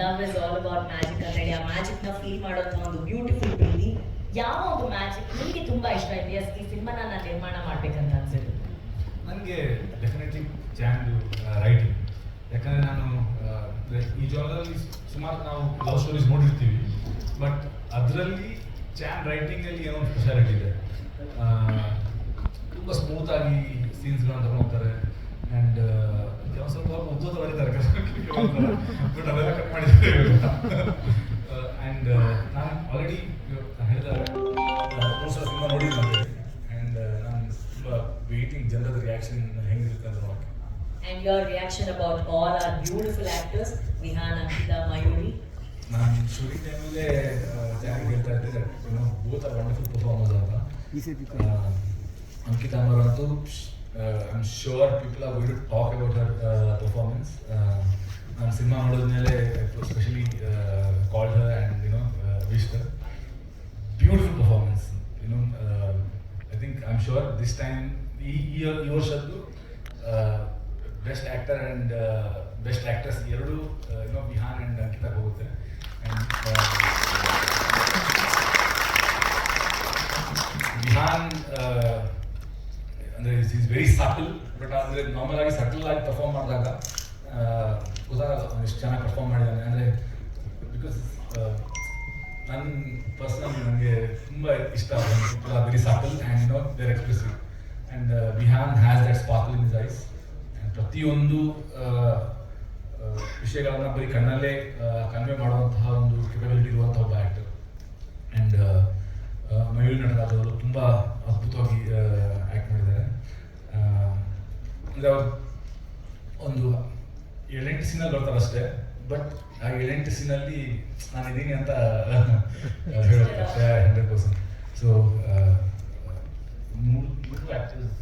Love is all about magic ಅಂತ ಹೇಳಿ ಆ ಮ್ಯಾಜಿಕ್ನ ಫೀಲ್ ಮಾಡೋಂಥ ಒಂದು ಬ್ಯೂಟಿಫುಲ್ ಬಿಲ್ಡಿ ಯಾವ ಒಂದು ಮ್ಯಾಜಿಕ್ ನಿಮಗೆ ತುಂಬಾ ಇಷ್ಟ ಆಯ್ತು ಎಸ್ ಈ ಸಿನಿಮಾನ ನಾನು ನಿರ್ಮಾಣ ಮಾಡ್ಬೇಕಂತ ಅನ್ಸಿದ್ದು ನನಗೆ ಡೆಫಿನೆಟ್ಲಿ ಚಾಂದು ರೈಟಿಂಗ್ ಯಾಕಂದರೆ ನಾನು ಈ ಜಾಗದಲ್ಲಿ ಸುಮಾರು ನಾವು ಲವ್ ಸ್ಟೋರೀಸ್ ನೋಡಿರ್ತೀವಿ ಬಟ್ ಅದರಲ್ಲಿ ಚಾನ್ ರೈಟಿಂಗಲ್ಲಿ ಏನೋ ಸ್ಪೆಷಾಲಿಟಿ ಇದೆ. ತುಂಬ ಸ್ಮೂತಾಗಿ ಸೀನ್ಸ್ಗಳನ್ನ ತಗೊಂಡು ಹೋಗ್ತಾರೆ ಆ್ಯಂಡ್ ಸ್ವಲ್ಪ ಉದ್ದದ ಬರೀತಾರೆ ಬಟ್ ಅದೆಲ್ಲ ಕಟ್ ಮಾಡಿದ್ದಾರೆ ಆ್ಯಂಡ್ ನಾನು ಆಲ್ರೆಡಿ ಸಲ ಸಿನಿಮಾ ಆ್ಯಂಡ್ ನಾನು ತುಂಬ ವೇಟಿಂಗ್ ಜನರದ ರಿಯಾಕ್ಷನ್ ಹೆಂಗಿರುತ್ತೆ ಅಂತ ನೋಡೋಕ್ಕೆ and your reaction about all are beautiful actors Vihaan Ankita Mayuri ನಾನು ಶೂಟಿಂಗ್ ಟೈಮಲ್ಲೇ ಚೆನ್ನಾಗಿ ಹೇಳ್ತಾ ಇದ್ದೆ ಏನೋ ಬೋತ್ ಆರ್ ವಂಡರ್ಫುಲ್ ಪರ್ಫಾರ್ಮರ್ಸ್ ಅಂತ. ಆ, ಅಂಕಿತಾ ಅವರು ಅಂತೂ I am sure people are going to talk about her performance ನಾನು ಸಿನಿಮಾ ನೋಡಿದ್ಮೇಲೆ specially called her and you know wish her beautiful performance you know I think I am sure this time ಈ ಈ ಈ ವರ್ಷದ್ದು best actor and best actress ಎರಡು YONO Vihaan and Ankita ಹೋಗುತ್ತೆ and Vihaan ಅಂದರೆ is very subtle but ಆದರೆ normal ಆಗಿ subtle ಆಗಿ ಪರ್ಫಾರ್ಮ್ ಮಾಡಿದಾಗ ಗೊತ್ತಾಗಲ್ಲ ಎಷ್ಟು ಚೆನ್ನಾಗಿ ಪರ್ಫಾರ್ಮ್ ಮಾಡಿದ್ದಾನೆ ಅಂದರೆ ಬಿಕಾಸ್ ನನ್ನ ಪರ್ಸನಲ್ ನನಗೆ ತುಂಬ ಇಷ್ಟ very subtle and no there expressive and Vihaan has that sparkle in is eyes and ಪ್ರತಿಯೊಂದು ವಿಷಯಗಳನ್ನು ಬರೀ ಕಣ್ಣಲ್ಲೇ ಕನ್ವೆ ಮಾಡುವಂತಹ ಒಂದು ಕೆಪಬಿಲಿಟಿ ಇರುವಂತಹ ಅಂದರೆ ಒಂದು ಏಳೆಂಟು ಸೀನಲ್ಲಿ ಬರ್ತಾರೆ ಅಷ್ಟೇ ಬಟ್ ಆ ಏಳೆಂಟು ಸೀನಲ್ಲಿ ನಾನು ಇದ್ದೀನಿ ಅಂತ ಹಂಡ್ರೆಡ್ ಪರ್ಸೆಂಟ್ ಸೊ ಮೂರು ಮೂರು ಆ್ಯಕ್ಟರ್ಸ್